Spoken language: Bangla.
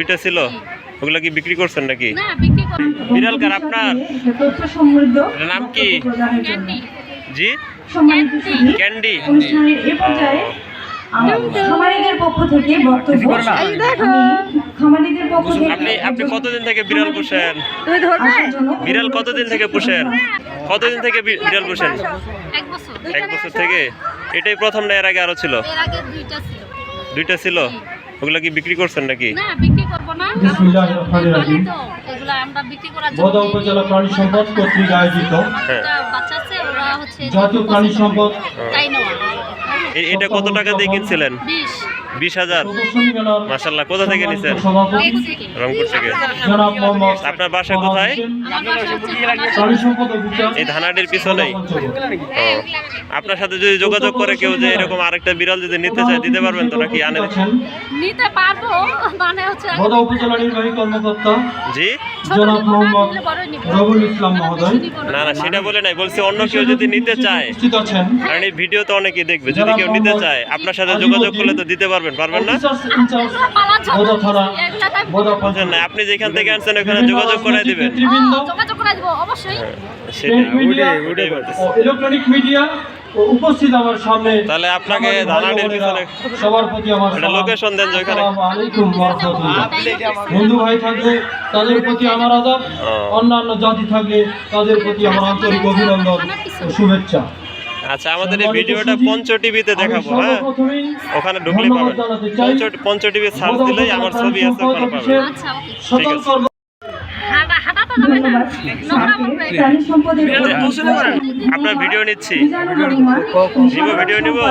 দুইটা ছিল? ওগুলা কি বিক্রি করছেন নাকি? না বিক্রি করে বিড়াল কার আপনার? নাম কি? জি? ক্যান্ডি। অনুষ্ঠানের এ পর্যায়ে আমার খামারিদের পক্ষ থেকে বক্তব্য খামারিদের পক্ষ থেকে আপনি আপনি কতদিন থেকে বিড়াল পোষেন? বিড়াল কতদিন থেকে পোষেন? কতদিন থেকে বি- বিড়াল পোষেন? এক বছর। থেকে? এটাই প্রথম না এর আগে আরও ছিল? এর আগে দুইটা ছিল। দুইটা ছিল? ওগুলা কি বিক্রি করছেন নাকি? না বিক্রি করব না কারণ বিসমিল্লাহির রহমানির রহিম। তো এগুলো আমরা বিক্রি করার জন্য উপজেলা প্রাণী সম্পদ কর্তৃক আয়োজিত। হ্যাঁ। একটা বাচ্চা আছে ওরা হচ্ছে জাতীয় প্রাণী সম্পদ। তাই নেওয়া। এ- এটা কত টাকা দিয়ে কিনছিলেন? বিশ হাজার। মাসাল্লাহ কোথা থেকে নিছেন? রংপুর থেকে। আপনার বাসা কোথায়? এই ধানাডির পিছনেই। আপনার সাথে যদি যোগাযোগ করে কেউ যে এরকম আরেকটা বিড়াল যদি নিতে চায় দিতে পারবেন তো নাকি আনে? নিতে পারব মানে হচ্ছে উপজেলা নির্বাহী কর্মকর্তা জি? জনাব না, মোহাম্মদ। রবুল ইসলাম মহোদয়। না। না সেটা বলে নাই বলছি অন্য কেউ যদি নিতে চায়। কারণ এই ভিডিও তো অনেকেই দেখবে যদি কেউ নিতে চায় আপনার সাথে যোগাযোগ করলে তো দিতে পারবেন পারবেন না? আপনি যেখান থেকে আনছেন ওখানে যোগাযোগ করে দিবেন। নেতৃবৃন্দ হ্যাঁ, মিডিয়া ইলেকট্রনিক মিডিয়া উপস্থিত আমার সামনে। তাহলে আপনাকে পিছনে সবার প্রতি আমার একটা লোকেশন দেন যে ওখানে। আলাইকুম ওয়া রাহমাতুল্লাহ। তাই হিন্দু ভাই থাকলে তাদের প্রতি আমার আদাব। অন্যান্য জাতি থাকলে তাদের প্রতি আমার আন্তরিক অভিনন্দন ও শুভেচ্ছা। আচ্ছা আমাদের এই ভিডিওটা পঞ্চ টিভিতে দেখাবো হ্যাঁ? ওখানে ঢুকলে পাবেন। পঞ্চ পঞ্চ টিভি সার্চ দিলেই আমার ছবি আছে ওখানে পাবেন। আচ্ছা আছে। করবে প্রাণী সম্পদের আপনার ভিডিও নিচ্ছি। ভিডিও নিবো?